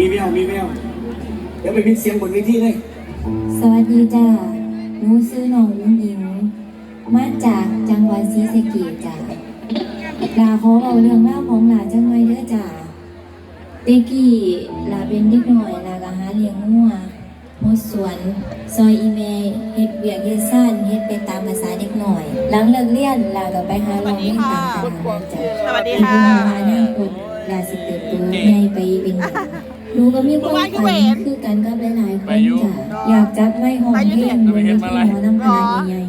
มีแววมีแววเดี๋ยวไปพิมพ์เสียงบนเวทีเลยสวัสดีจ้าหนูซื้อน้องอุ้งอิงมาจากจังหวัดศรีสะเกษจ้าลาขอเอาเรื่องเล่าวของหลาจังไว้เด้อจ้าเด็กกี้ลาเป็นเด็กหน่อยลาก็หาเลี้ยงงัวหมดสวนซอยอีเมเฮ็ดเวียกเฮ็ดซ่านเฮ็ดไปตามภาษาเด็กหน่อย หลังเลิกเรียนลาก็ไปหาลองเล่นตามตลาดนัดจ้าสวัสดีอีกค่ะวันมาหน้าคนลาสิเติบโตใหญ่ไปเป็น หยังหนูก็มีความฝันคือกันกับหลายๆคนจ้ะอยากจับไม้หอมเพลงบนเวทีหมอลำคณะใหญ่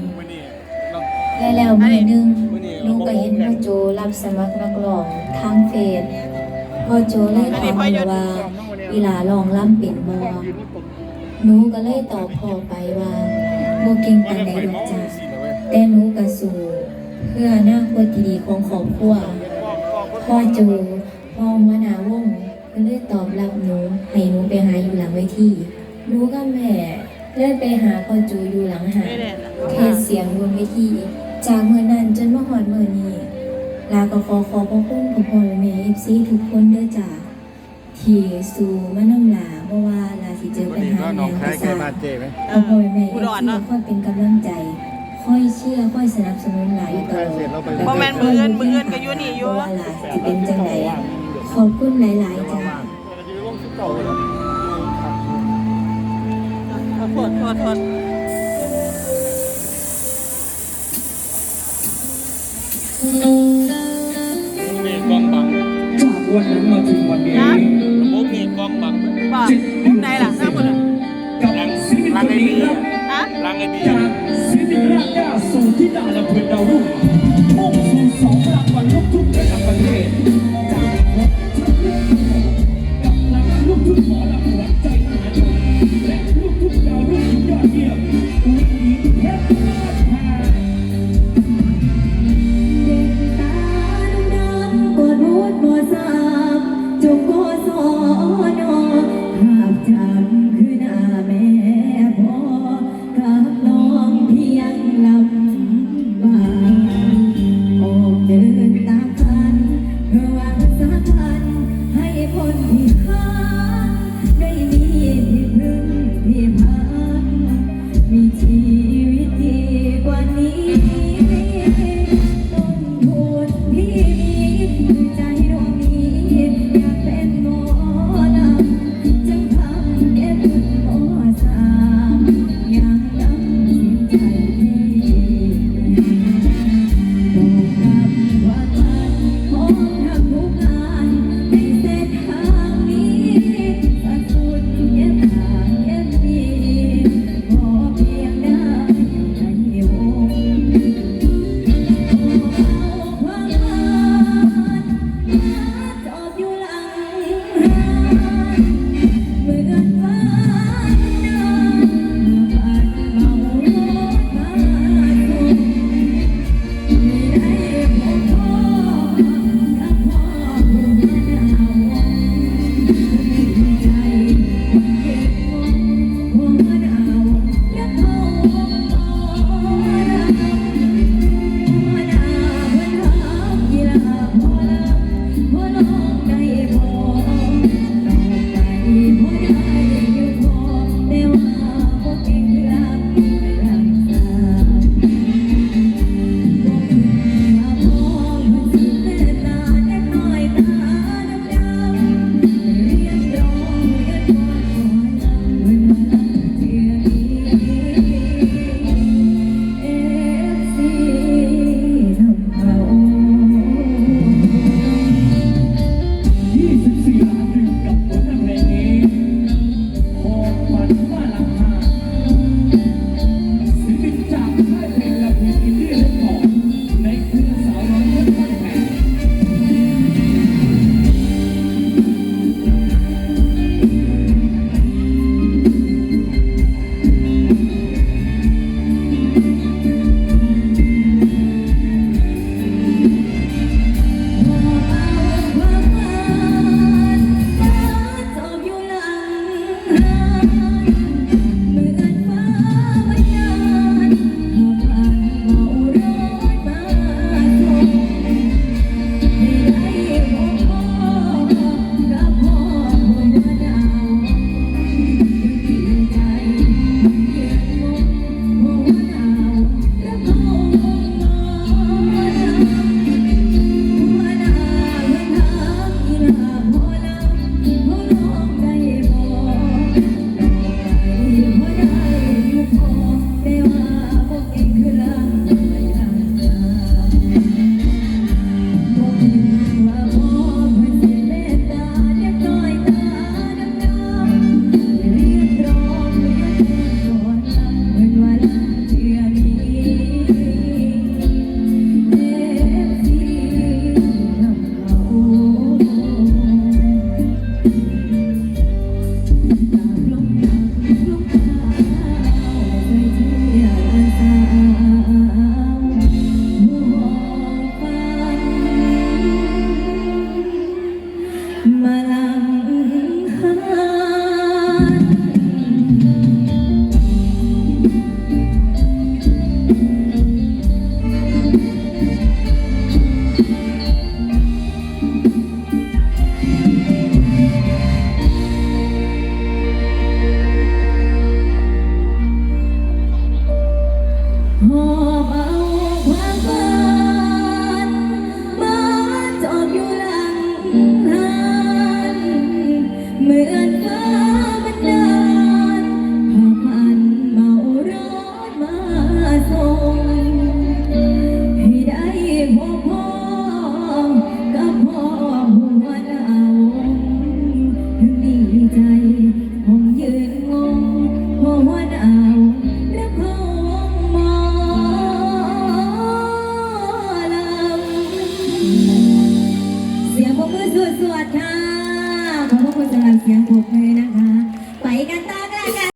ๆและแล้วมือหนึงหนูก็เห็นพ่อโจรับสมัครนักร้องทางเฟซพ่อโจเลยถามหนูว่าอีหลาลองล่ำเป็นบ่หนูก็เลยตอบพ่อไปว่าบ่เก่งปานใดดอกจ้ะแต่หนูก็สู้เพื่ออนาคตที่ดีของครอบครัวพ่อจูพ่อมานาวง ก็เลยตอบรับหนูให้หนูไปหาอยู่หลังเวทีหนูกับแม่เลื่อนไปหาพ่อจูอยู่หลังหาดเทศเสียงบนเวทีจากเมื่อนั้นจนมาหอดเมื่อนี้ลาก็ขอขอบพระคุณพ่อพ่อและแม่เอฟซีทุกคนเด้อจ้าที่สู่มานำลาเพราะว่าลาสิเจอปัญหาแนวประสาทพ่อพ่อและแม่เอฟซีคอยเป็นกำลังใจ ค่อยเชื่อค่อยสนับสนุนหลายอยู่ตลอดบ่แม่นมื้ออื่นมื้ออื่นก็อยู่นี่อยู่ว่าหลายจะเป็นจังได ขอบคุณหลาย ๆ จ้าโทษโทษโทษมฆกองบังจากวันนั้นมาถึงวันนี้ระบบมฆกองบังบอกไหนล่ะหน้าคนอะกับศิลปินคนนี้ครับฮะลังไอเบีศิลปินรากหญ้าสู่ที่ดาลำเพลินดาวรุ่งมุ่งสู่สองรางวัลลูกทุ่ง My malam